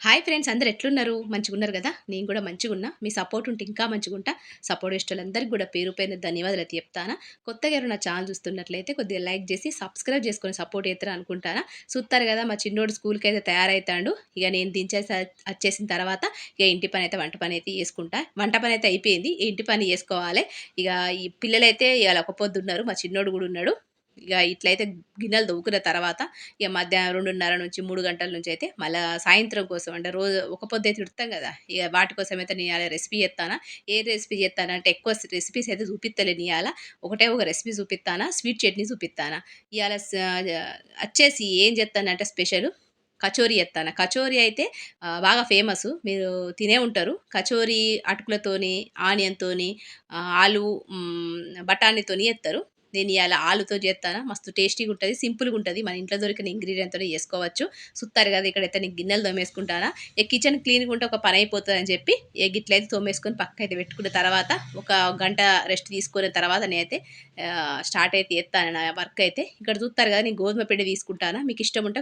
Hi friends అందరు ఎట్లున్నారు? మంచిగున్నారు కదా? నేను కూడా మంచిగున్నా. మీ సపోర్ట్ ఉంటే ఇంకా మంచిగుంటా. సపోర్ట్ ఇష్టలందరికీ కూడా పేరు పైన ధన్యవాదాలు అయితే చెప్తానా కొత్తగా ఎవరు నా ఛానల్ చూస్తున్నట్లయితే కొద్దిగా లైక్ చేసి సబ్స్క్రైబ్ చేసుకొని సపోర్ట్ చేస్తారు అనుకుంటానా? చూస్తారు కదా మా చిన్నోడు స్కూల్కి అయితే తయారవుతాడు ఇక నేను దించేసి వచ్చేసిన తర్వాత ఇక ఇంటి పని అయితే వంట పని అయితే చేసుకుంటా. వంట పని అయితే అయిపోయింది. ఇంటి పని చేసుకోవాలి. ఇక ఈ పిల్లలైతే ఇవాళ ఒక పొద్దున్నారు మా చిన్నోడు కూడా ఉన్నాడు. ఇక ఇట్లయితే గిన్నెలు దొవ్వుకున్న తర్వాత ఇక మధ్యాహ్నం రెండున్నర నుంచి మూడు గంటల నుంచి అయితే మళ్ళీ సాయంత్రం కోసం అంటే రోజు ఒక పొద్దు అయితే తిడతాం కదా ఇక వాటి కోసం అయితే నేను రెసిపీ చేస్తానా ఏ రెసిపీ చేస్తానా అంటే ఎక్కువ రెసిపీస్ అయితే చూపిస్తలేను ఇవాళ ఒకటే ఒక రెసిపీ చూపిస్తానా? స్వీట్ చట్నీ చూపిస్తానా? ఇవాళ వచ్చేసి ఏం చేస్తానంటే స్పెషల్? కచోరీ ఎత్తాను కచోరీ అయితే బాగా ఫేమస్. మీరు తినే ఉంటారు. కచోరీ అటుకులతోని ఆనియన్తోని ఆలు బఠానీతోని ఎత్తారు నేను ఇవాళ ఆలుతో చేస్తాను మస్తు టేస్టీగా ఉంటుంది సింపుల్గా ఉంటుంది మన ఇంట్లో దొరికిన ఇంగ్రీడియంట్తో చేసుకోవచ్చు. సుత్తారు కదా ఇక్కడైతే నేను గిన్నెలు తోమేసుకుంటానా? ఏ కిచెన్ క్లీన్గా ఉంటే ఒక పని అయిపోతుంది అని చెప్పి ఏ గిట్లయితే తోమేసుకొని పక్క అయితే పెట్టుకున్న తర్వాత ఒక గంట రెస్ట్ తీసుకున్న తర్వాత నేనైతే స్టార్ట్ అయితే చేస్తాను నా వర్క్ అయితే ఇక్కడ చూస్తారు కదా నేను గోధుమ పిండి తీసుకుంటాను? మీకు ఇష్టం ఉంటే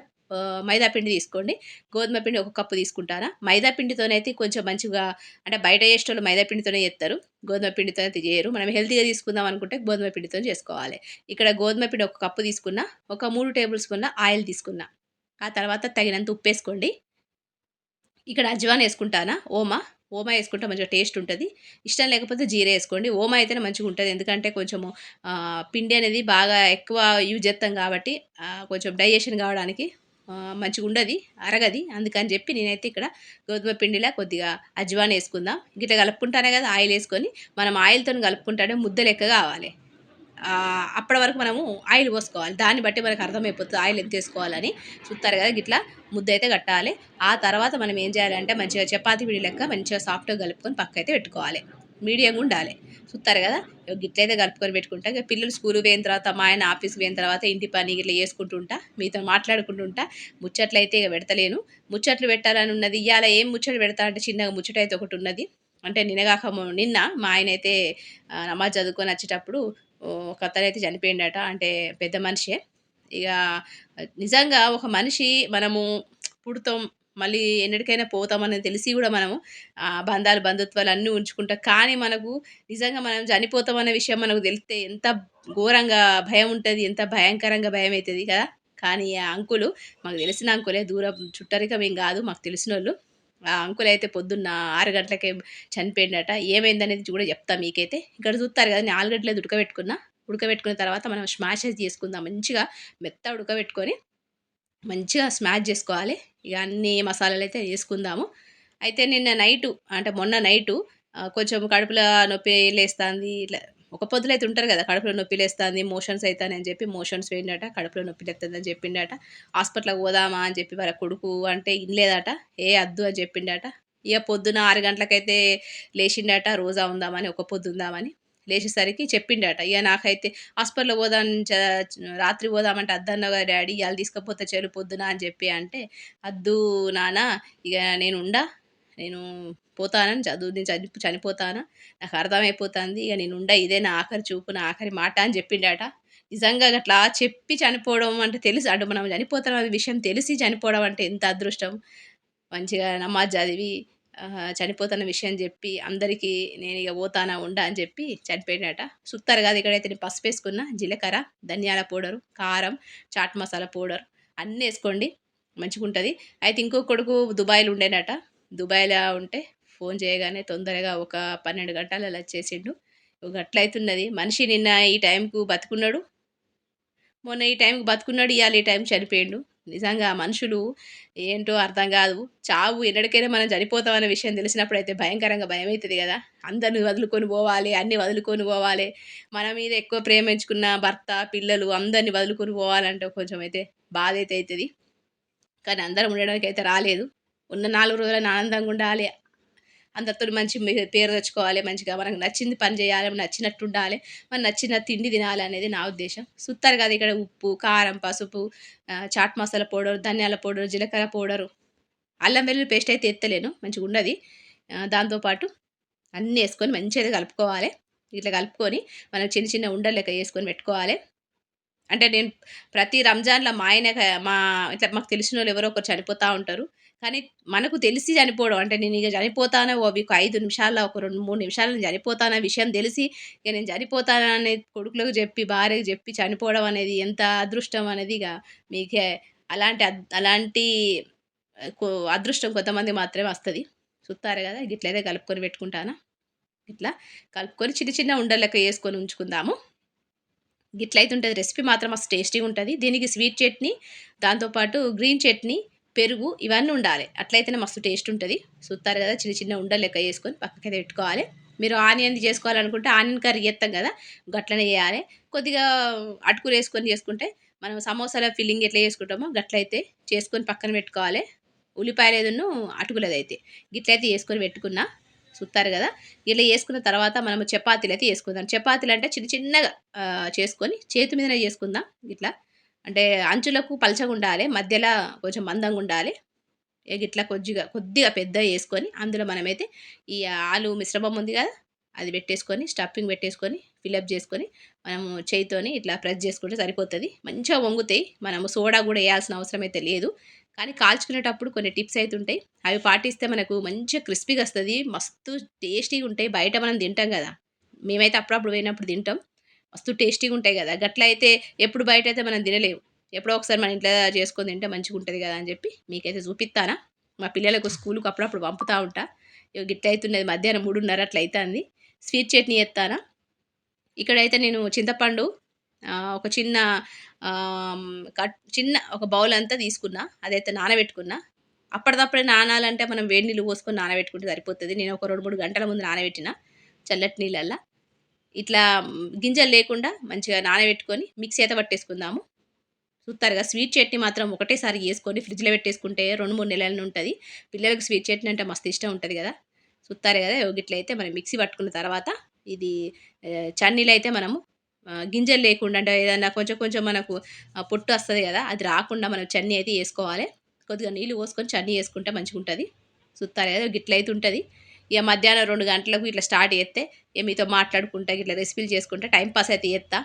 మైదా పిండి తీసుకోండి. గోధుమ పిండి ఒక కప్పు తీసుకుంటారా మైదా పిండితోనైతే కొంచెం మంచిగా అంటే బయట చేసేటోళ్ళు మైదా పిండితోనే చేస్తారు. గోధుమ పిండితో అయితే చేయరు. మనం హెల్తీగా తీసుకుందాం అనుకుంటే గోధుమ పిండితో చేసుకోవాలి. ఇక్కడ గోధుమ పిండి ఒక కప్పు తీసుకున్న ఒక మూడు టేబుల్ స్పూన్ల ఆయిల్ తీసుకున్నా. ఆ తర్వాత తగినంత ఉప్పు వేసుకోండి. ఇక్కడ అజ్వాన్ వేసుకుంటానా? ఓమా. ఓమా వేసుకుంటే మంచిగా టేస్ట్ ఉంటుంది. ఇష్టం లేకపోతే జీరా వేసుకోండి. ఓమా అయితేనే మంచిగా ఉంటుంది. ఎందుకంటే కొంచెము పిండి అనేది బాగా ఎక్కువ యూజ్ చేస్తాం కాబట్టి కొంచెం డైజెషన్ కావడానికి మంచిగా ఉండదు అరగది. అందుకని చెప్పి నేనైతే ఇక్కడ గోధుమ పిండిలా కొద్దిగా అజ్వాన్ వేసుకుందాం. గిట్లా కలుపుకుంటానే కదా ఆయిల్ వేసుకొని మనం ఆయిల్తో కలుపుకుంటానే ముద్ద లెక్క కావాలి. అప్పటి వరకు మనము ఆయిల్ పోసుకోవాలి. దాన్ని బట్టి మనకు అర్థమైపోతుంది ఆయిల్ ఎంత వేసుకోవాలని. చూస్తారు కదా గిట్లా ముద్ద అయితే కట్టాలి. ఆ తర్వాత మనం ఏం చేయాలంటే మంచిగా చపాతీ పిడి లెక్క మంచిగా సాఫ్ట్గా కలుపుకొని పక్క అయితే పెట్టుకోవాలి. మీడియంగా ఉండాలి. చూస్తారు కదా? గిట్లయితే కలుపుకొని పెట్టుకుంటా. ఇక పిల్లలు స్కూల్ పోయిన తర్వాత మా ఆయన ఆఫీస్కి పోయిన తర్వాత ఇంటి పని ఇట్లా చేసుకుంటుంటా. మీతో మాట్లాడుకుంటుంటా. ముచ్చట్లు అయితే ఇక పెడతలేను. ముచ్చట్లు పెట్టాలని ఉన్నది. ఇవాళ ఏం ముచ్చట్లు పెడతా అంటే చిన్నగా ముచ్చట అయితే ఒకటి ఉన్నది. అంటే నిన్నగాక నిన్న మా ఆయన అయితే నమాజ్ చదువుకొని వచ్చేటప్పుడు ఒక అతనైతే చనిపోయిండట. అంటే పెద్ద మనిషే. ఇక నిజంగా ఒక మనిషి మనము పుడతాం మళ్ళీ ఎన్నటికైనా పోతామని తెలిసి కూడా మనము బంధాలు బంధుత్వాలు అన్నీ ఉంచుకుంటాం. కానీ మనకు నిజంగా మనం చనిపోతామన్న విషయం మనకు తెలిస్తే ఎంత ఘోరంగా భయం ఉంటుంది ఎంత భయంకరంగా భయం అవుతుంది కదా. కానీ ఆ అంకులు మాకు తెలిసిన అంకులే దూరం చుట్టరికం ఏం కాదు మాకు తెలిసిన వాళ్ళు ఆ అంకుల్ అయితే పొద్దున్న ఆరు గంటలకే చనిపోయిందట ఏమైందనేది కూడా చెప్తా మీకైతే. ఇక్కడ చూస్తారు కదా నాలుగు గంటలేదు ఉడకబెట్టుకున్నా. ఉడకబెట్టుకున్న తర్వాత మనం స్మాషెస్ చేసుకుందాం. మంచిగా మెత్త ఉడకబెట్టుకొని మంచిగా స్మాష్ చేసుకోవాలి. ఇక అన్ని మసాలాలు అయితే వేసుకుందాము. అయితే నిన్న నైటు అంటే మొన్న నైటు కొంచెం కడుపులో నొప్పి లేస్తుంది. ఇట్లా ఒక పొద్దులు అయితే ఉంటారు కదా కడుపులో నొప్పి లేస్తుంది మోషన్స్ అవుతానని చెప్పి మోషన్స్ పోయిందట కడుపులో నొప్పి లేస్తుందని చెప్పిండట. హాస్పిటల్కి పోదామా అని చెప్పి వాళ్ళ కొడుకు అంటే ఇన్లేదట ఏ అద్దు అని చెప్పిండట. ఇక పొద్దున ఆరు గంటలకైతే లేచిండట రోజా ఉందామని ఒక పొద్దు ఉందామని. లేచేసరికి చెప్పిండట. ఇక నాకైతే హాస్పిటల్లో పోదాం రాత్రి పోదామంటే అద్దన్నగా డాడీ ఇవాళ తీసుకపోతే చెరు పొద్దున అని చెప్పి అంటే అద్దు నాన్న ఇక నేను ఉండా నేను పోతానని చదువు నేను చని చనిపోతానా నాకు అర్థమైపోతుంది ఇక నేను ఉండ ఇదే నా ఆఖరి చూపు నా ఆఖరి మాట అని చెప్పిండట. నిజంగా అట్లా చెప్పి చనిపోవడం అంటే తెలుసు అంటే మనం చనిపోతాం అనే విషయం తెలిసి చనిపోవడం అంటే ఎంత అదృష్టం. మంచిగా నమాజ్ చదివి చనిపోతున్న విషయం చెప్పి అందరికీ నేను ఇక పోతానా ఉండా అని చెప్పి చనిపోయినట సుత్తారు కాదు ఇక్కడైతే నేను పసుపు వేసుకున్న జీలకర్ర ధనియాల పౌడరు కారం చాట్ మసాలా పౌడర్ అన్నీ వేసుకోండి మంచిగా ఉంటుంది అయితే ఇంకో కొడుకు దుబాయ్లో ఉండేనట. దుబాయ్లో ఉంటే ఫోన్ చేయగానే తొందరగా ఒక పన్నెండు గంటలలో వచ్చేసిండు అట్లయితున్నది. మనిషి నిన్న ఈ టైంకు బతుకున్నాడు. మొన్న ఈ టైంకి బతుకున్నాడు ఇవాళ ఈ టైం చనిపోయిండు. నిజంగా మనుషులు ఏంటో అర్థం కాదు. చావు ఎన్నడికైనా మనం చనిపోతామనే విషయం తెలిసినప్పుడు అయితే భయంకరంగా భయం అవుతుంది కదా. అందరిని వదులుకొని పోవాలి అన్నీ వదులుకొని పోవాలి. మన మీద ఎక్కువ ప్రేమించుకున్న భర్త పిల్లలు అందరిని వదులుకొని పోవాలంటే కొంచెం అయితే బాధ అయితే అవుతుంది కానీ అందరం ఉండడానికి అయితే రాలేదు. ఉన్న నాలుగు రోజులను ఆనందంగా ఉండాలి. అందరితో మంచి పేరు తెచ్చుకోవాలి మంచిగా మనకు నచ్చింది పని చేయాలి నచ్చినట్టు ఉండాలి మన నచ్చిన తిండి తినాలి అనేది నా ఉద్దేశం. సుత్తారు కదా ఇక్కడ ఉప్పు కారం పసుపు చాట్ మసాలా పౌడర్ ధనియాల పౌడర్ జీలకర్ర పౌడరు. అల్లం వెల్లుల్లి పేస్ట్ అయితే ఎత్తలేను మంచిగా ఉన్నది దాంతోపాటు అన్నీ వేసుకొని మంచిగా కలుపుకోవాలి. ఇట్లా కలుపుకొని మనం చిన్న చిన్న ఉండలు లెక్క వేసుకొని పెట్టుకోవాలి. అంటే నేను ప్రతి రంజాన్లో మా ఆయన మా ఇట్లా మాకు తెలిసిన వాళ్ళు ఎవరో ఒకరు చనిపోతూ ఉంటారు. కానీ మనకు తెలిసి చనిపోవడం అంటే నేను ఇక చనిపోతానో ఓ ఒక ఐదు నిమిషాల్లో ఒక రెండు మూడు నిమిషాలు నేను చనిపోతానా విషయం తెలిసి ఇక నేను చనిపోతానా అనేది కొడుకులకు చెప్పి భార్యకు చెప్పి చనిపోవడం అనేది ఎంత అదృష్టం అనేది ఇక మీకే అలాంటి అద్- అలాంటి అదృష్టం కొంతమంది మాత్రమే వస్తుంది. చూస్తారు కదా ఇట్లయితే కలుపుకొని పెట్టుకుంటానా? ఇట్లా కలుపుకొని చిన్న చిన్న ఉండలెక్క వేసుకొని ఉంచుకుందాము. గిట్లయితే ఉంటుంది రెసిపీ మాత్రం అసలు టేస్టీగా ఉంటుంది దీనికి స్వీట్ చట్నీ దాంతోపాటు గ్రీన్ చట్నీ పెరుగు ఇవన్నీ ఉండాలి. అట్లయితేనే మస్తు టేస్ట్ ఉంటుంది. చూస్తారు కదా చిన్న చిన్న ఉండలు లెక్క చేసుకొని పక్కకైతే పెట్టుకోవాలి. మీరు ఆనియన్ చేసుకోవాలనుకుంటే ఆనియన్ కర్రీ చేస్తాం కదా గట్లనే చేయాలి. కొద్దిగా అటుకులు వేసుకొని చేసుకుంటే మనం సమోసాల ఫిల్లింగ్ ఎట్లా చేసుకుంటామో గట్లయితే చేసుకొని పక్కన పెట్టుకోవాలి. ఉల్లిపాయలు ఏదన్ను అటుకులది అయితే గిట్లయితే వేసుకొని పెట్టుకున్నా చూస్తారు కదా. ఇలా వేసుకున్న తర్వాత మనం చపాతీలు అయితే వేసుకుందాం చపాతీలు అంటే చిన్న చిన్నగా చేసుకొని చేతి మీదనే చేసుకుందాం. ఇట్లా అంటే అంచులకు పలచగా ఉండాలి మధ్యలో కొంచెం మందంగా ఉండాలి. ఇట్లా కొద్దిగా కొద్దిగా పెద్ద వేసుకొని అందులో మనమైతే ఈ ఆలు మిశ్రమం ఉంది కదా అది పెట్టేసుకొని స్టఫింగ్ పెట్టేసుకొని ఫిలప్ చేసుకొని మనము చేయితోని ఇట్లా ప్రెస్ చేసుకుంటే సరిపోతుంది. మంచిగా వంగుతాయి. మనము సోడా కూడా వేయాల్సిన అవసరం అయితే లేదు. కానీ కాల్చుకునేటప్పుడు కొన్ని టిప్స్ అయితే ఉంటాయి. అవి పాటిస్తే మనకు మంచిగా క్రిస్పీగా వస్తుంది. మస్తు టేస్టీగా ఉంటాయి. బయట మనం తింటాం కదా. మేమైతే అప్పుడప్పుడు పోయినప్పుడు తింటాం. మస్తు టేస్టీగా ఉంటాయి కదా. గట్ల అయితే ఎప్పుడు బయట అయితే మనం తినలేము. ఎప్పుడో ఒకసారి మన ఇంట్లో చేసుకొని తింటే మంచిగా ఉంటుంది కదా అని చెప్పి మీకైతే చూపిస్తానా. మా పిల్లలకు స్కూల్కి అప్పుడప్పుడు పంపుతూ ఉంటా. గిట్ల అవుతున్నది మధ్యాహ్నం మూడున్నర అట్లా అవుతుంది స్వీట్ చట్నీ ఎత్తానా ఇక్కడైతే నేను చింతపండు ఒక చిన్న కట్ చిన్న ఒక బౌల్ అంతా తీసుకున్నా. అదైతే నానబెట్టుకున్నా. అప్పటిదప్పుడే నానాలంటే మనం వేడి నీళ్ళు పోసుకొని నానబెట్టుకుంటే సరిపోతుంది. నేను ఒక రెండు మూడు గంటల ముందు నానబెట్టిన చల్లటి నీళ్ళల్లో. ఇట్లా గింజలు లేకుండా మంచిగా నానబెట్టుకొని మిక్సీ అయితే పట్టేసుకుందాము. చూస్తారుగా స్వీట్ చట్నీ మాత్రం ఒకటేసారి వేసుకొని ఫ్రిడ్జ్లో పెట్టేసుకుంటే రెండు మూడు నెలలు ఉంటుంది. పిల్లలకు స్వీట్ చట్నీ అంటే మస్తు ఇష్టం ఉంటుంది కదా. చూస్తారు కదా ఇట్లయితే మనం మిక్సీ పట్టుకున్న తర్వాత ఇది ఆ, చన్నీలు అయితే మనము గింజలు లేకుండా అంటే ఏదన్నా కొంచెం కొంచెం మనకు పొట్టు వస్తుంది కదా అది రాకుండా మనం చట్నీ అయితే వేసుకోవాలి కొద్దిగా నీళ్ళు పోసుకొని చట్నీ వేసుకుంటే మంచిగా ఉంటుంది చూస్తారు కదా గిట్లయితే ఉంటుంది. ఇక మధ్యాహ్నం రెండు గంటలకు ఇట్లా స్టార్ట్ చేస్తే ఇక మీతో మాట్లాడుకుంటా ఇట్లా రెసిపీలు చేసుకుంటా టైం పాస్ అయితే చేస్తా.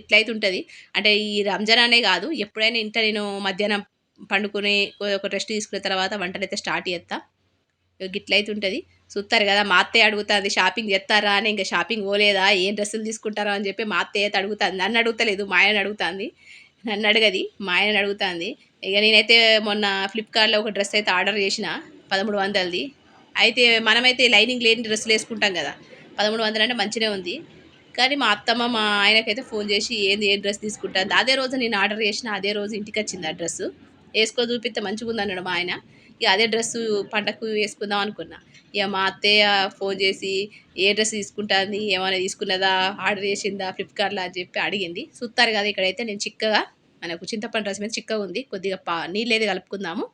ఇట్లయితే ఉంటుంది. అంటే ఈ రంజాన్ అనే కాదు ఎప్పుడైనా ఇంట నేను మధ్యాహ్నం పండుకుని ఒక రెస్ట్ తీసుకున్న తర్వాత వంటనైతే స్టార్ట్ చేస్తా. ఇట్లా గిట్లయితే ఉంటుంది. చూస్తారు కదా మా అత్తయ్య అడుగుతుంది షాపింగ్ చేస్తారా? అని ఇంకా షాపింగ్ పోలేదా? ఏం డ్రెస్సులు తీసుకుంటారా? అని చెప్పి మా అత్తయ్య అయితే అడుగుతుంది. నన్ను అడుగుతలేదు మా ఆయన అడుగుతుంది. నన్ను అడగది మా ఆయన అడుగుతుంది. ఇక నేనైతే మొన్న ఫ్లిప్కార్ట్లో ఒక డ్రెస్ అయితే ఆర్డర్ చేసిన పదమూడు వందలది. అయితే మనమైతే లైనింగ్ లేని డ్రెస్సులు వేసుకుంటాం కదా. పదమూడు వందలు అంటే మంచిగా ఉంది. కానీ మా అత్తమ్మ మా ఆయనకైతే ఫోన్ చేసి ఏంది ఏ డ్రెస్ తీసుకుంటాను అదే రోజు నేను ఆర్డర్ చేసిన అదే రోజు ఇంటికి వచ్చింది ఆ డ్రెస్ వేసుకో చూపిస్తే మంచిగా ఉంది అన్నాడు మా ఆయన. ఇక అదే డ్రెస్సు పంటకు వేసుకుందాం అనుకున్నా. ఇక మా అత్తయ్య ఫోన్ చేసి ఏ డ్రెస్ తీసుకుంటుంది ఏమైనా తీసుకున్నదా ఆర్డర్ చేసిందా ఫ్లిప్కార్ట్లో అని చెప్పి అడిగింది. చూస్తారు కదా ఇక్కడైతే నేను చిక్కగా మనకు చింతపండు రసం మీద చిక్కగా ఉంది. కొద్దిగా పా నీళ్ళు కలుపుకుందాము.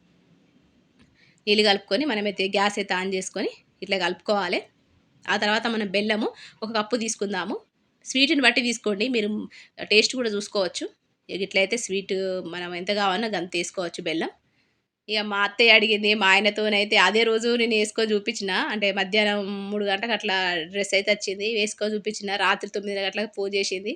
నీళ్ళు కలుపుకొని మనమైతే గ్యాస్ అయితే ఆన్ చేసుకొని ఇట్లా కలుపుకోవాలి. ఆ తర్వాత మనం బెల్లము ఒక కప్పు తీసుకుందాము. స్వీట్ని బట్టి తీసుకోండి. మీరు టేస్ట్ కూడా చూసుకోవచ్చు. ఇక ఇట్లయితే స్వీట్ మనం ఎంత కావాలన్నా అంత వేసుకోవచ్చు బెల్లం. ఇక మా అత్తయ్య అడిగింది మా ఆయనతోనైతే అదే రోజు నేను వేసుకో చూపించిన. అంటే మధ్యాహ్నం మూడు గంటలకు అట్లా డ్రెస్ అయితే వచ్చింది. వేసుకో చూపించిన. రాత్రి తొమ్మిది గంటలకు పూజ చేసింది.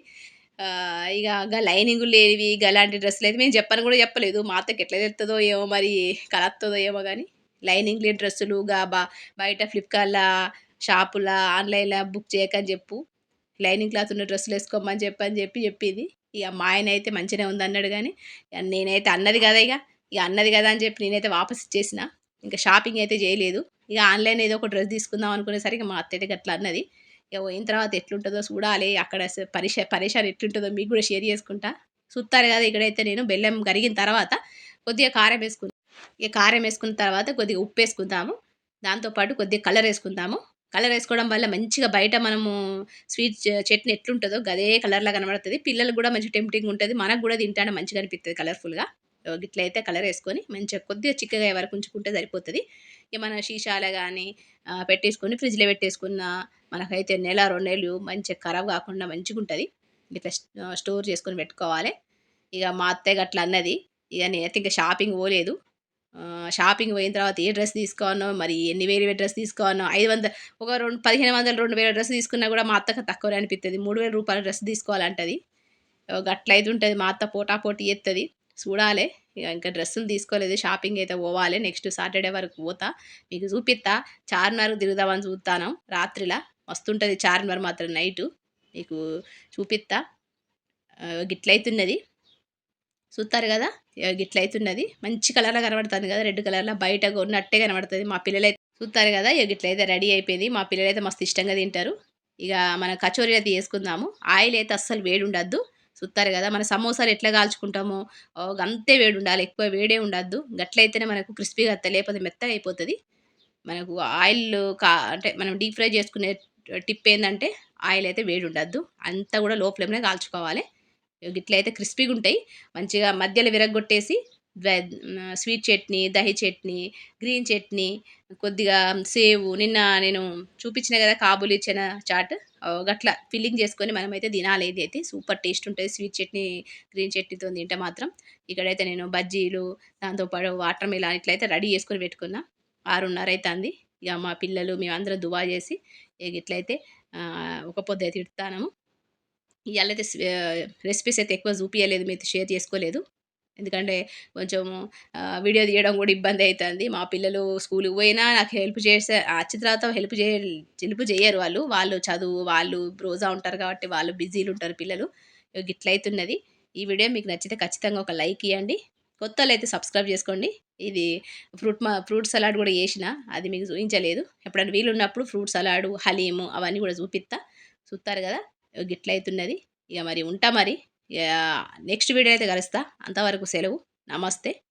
ఇక గా లైనింగ్ లేనివి ఇక అలాంటి డ్రెస్సులు అయితే మేము చెప్పని కూడా చెప్పలేదు. మా అత్తకి ఎట్లా తెలుస్తుందో ఏమో మరి కలత్తుందో ఏమో కానీ లైనింగ్ లేని డ్రెస్సులు గాబా బయట ఫ్లిప్కార్ట్లో షాపులా ఆన్లైన్లో బుక్ చేయకని చెప్పు. లైనింగ్ క్లాత్ ఉన్న డ్రెస్సులు వేసుకోమని చెప్పని చెప్పి చెప్పింది. ఇక మా ఆయన అయితే మంచిగానే ఉంది అన్నాడు కానీ నేనైతే అన్నది కదా ఇక ఇక అన్నది కదా అని చెప్పి నేనైతే వాపస్ ఇచ్చేసిన. ఇంకా షాపింగ్ అయితే చేయలేదు. ఇక ఆన్లైన్ ఏదో ఒక డ్రెస్ తీసుకుందాం అనుకునేసరికి మా అత్త అయితే అట్లా అన్నది. ఇక పోయిన తర్వాత ఎట్లుంటుందో చూడాలి. అక్కడ స- పరిష పరిశాన్ ఎట్లుంటుందో మీకు కూడా షేర్ చేసుకుంటా. చూస్తారు కదా ఇక్కడైతే నేను బెల్లం కరిగిన తర్వాత కొద్దిగా కారం వేసుకుంటాను ఇక కారం వేసుకున్న తర్వాత కొద్దిగా ఉప్పు వేసుకుందాము. దాంతోపాటు కొద్దిగా కలర్ వేసుకుందాము. కలర్ వేసుకోవడం వల్ల మంచిగా బయట మనము స్వీట్ చట్నీ ఎట్లుంటుందో గదే కలర్లా కనబడుతుంది. పిల్లలకు కూడా మంచి టెంప్టింగ్ ఉంటుంది. మనకు కూడా తింటానే మంచిగా అనిపిస్తుంది కలర్ఫుల్గా ఇట్లయితే కలర్ వేసుకొని మంచిగా కొద్దిగా చిక్కగా వరకు ఉంచుకుంటే సరిపోతుంది. ఇక మన షీషాలు కానీ పెట్టేసుకొని ఫ్రిడ్జ్లో పెట్టేసుకున్న మనకైతే నెల రెండు నెలలు మంచిగా ఖరాబ్ కాకుండా మంచిగా ఉంటుంది ఇట్లా స్టోర్ చేసుకొని పెట్టుకోవాలి. ఇక మా అత్తయ్య అట్లా అన్నది. ఇక నేనైతే ఇంకా షాపింగ్ పోలేదు. షాపింగ్ పోయిన తర్వాత ఏ డ్రెస్ తీసుకోవాలో మరి ఎన్ని వేలు డ్రెస్ తీసుకోవాలో ఐదు వందలు ఒక రెండు పదిహేను వందలు రెండు వేల డ్రెస్ తీసుకున్నా కూడా మా అత్తకు తక్కువనే అనిపిస్తుంది మూడు వేల రూపాయల డ్రెస్ తీసుకోవాలంటది. గట్లయితే ఉంటుంది. మా అత్త పోటా పోటీ ఎత్తుంది చూడాలి ఇంకా డ్రెస్సులు తీసుకోలేదు. షాపింగ్ అయితే పోవాలి. నెక్స్ట్ సాటర్డే వరకు పోతా. మీకు చూపిస్తా చార్మినార్ తిరుగుదామని చూస్తాను రాత్రిలా వస్తుంటుంది చార్మినార్ మాత్రం నైటు. మీకు చూపిస్తా గిట్లయితున్నది. చూస్తారు కదా? ఇట్లా అవుతున్నది మంచి కలర్లో కనబడుతుంది కదా రెడ్ కలర్లో బయట ఉన్నట్టే కనబడుతుంది. మా పిల్లలు అయితే చూస్తారు కదా ఇక ఇట్లయితే రెడీ అయిపోయింది. మా పిల్లలు అయితే మస్తు ఇష్టంగా తింటారు. ఇక మన కచోరీ అయితే వేసుకుందాము ఆయిల్ అయితే అస్సలు వేడి ఉండద్దు చూస్తారు కదా మన సమోసాలు ఎట్లా కాల్చుకుంటామో అంతే వేడి ఉండాలి ఎక్కువ వేడే ఉండద్దు. గట్లయితేనే మనకు క్రిస్పీగా వస్తాయి లేకపోతే మెత్తగా అయిపోతుంది. మనకు ఆయిల్ కా అంటే మనం డీప్ ఫ్రై చేసుకునే టిప్ ఏంటంటే ఆయిల్ అయితే వేడి ఉండద్దు అంతా కూడా లో ఫ్లేమ్లో కాల్చుకోవాలి. ఇట్లయితే క్రిస్పీగా ఉంటాయి మంచిగా మధ్యలో విరగొట్టేసి స్వీట్ చట్నీ దహి చట్నీ గ్రీన్ చట్నీ కొద్దిగా సేవు నిన్న నేను చూపించిన కదా కాబూలి ఇచ్చిన చాట్ ఆ, గట్ల ఫిల్లింగ్ చేసుకొని మనమైతే తినాలి. ఇది అయితే సూపర్ టేస్ట్ ఉంటుంది స్వీట్ చట్నీ గ్రీన్ చట్నీతో తింటే మాత్రం. ఇక్కడైతే నేను బజ్జీలు దాంతోపాటు వాటర్ మిలాన్ ఇట్లయితే రెడీ చేసుకొని పెట్టుకున్నా. ఆరున్నర అవుతుంది ఇక మా పిల్లలు మేమందరం దువా చేసి ఇక ఇట్లయితే ఒక పొద్దు అయితే ఇడతాను ఇవాళ అయితే రెసిపీస్ అయితే ఎక్కువ చూపించలేదు మీతో షేర్ చేసుకోలేదు. ఎందుకంటే కొంచెం వీడియో తీయడం కూడా ఇబ్బంది అవుతుంది మా పిల్లలు స్కూల్కి పోయినా నాకు హెల్ప్ చేసే వచ్చిన తర్వాత హెల్ప్ చే హెల్ప్ చేయరు వాళ్ళు. వాళ్ళు చదువు వాళ్ళు రోజా ఉంటారు కాబట్టి వాళ్ళు బిజీలు ఉంటారు పిల్లలు. ఇక గిట్లయితున్నది ఈ వీడియో మీకు నచ్చితే ఖచ్చితంగా ఒక లైక్ ఇవ్వండి కొత్తలు అయితే సబ్స్క్రైబ్ చేసుకోండి. ఇది ఫ్రూట్ మా ఫ్రూట్ సలాడ్ కూడా చేసిన అది మీకు చూపించలేదు. ఎప్పుడైనా వీలున్నప్పుడు ఫ్రూట్ సలాడ్ హలీము అవన్నీ కూడా చూపిస్తా చూస్తారు కదా? గిట్లయితున్నది. ఇక మరి ఉంటా మరి. ఇక నెక్స్ట్ వీడియో అయితే కలుస్తా. అంతవరకు సెలవు. నమస్తే.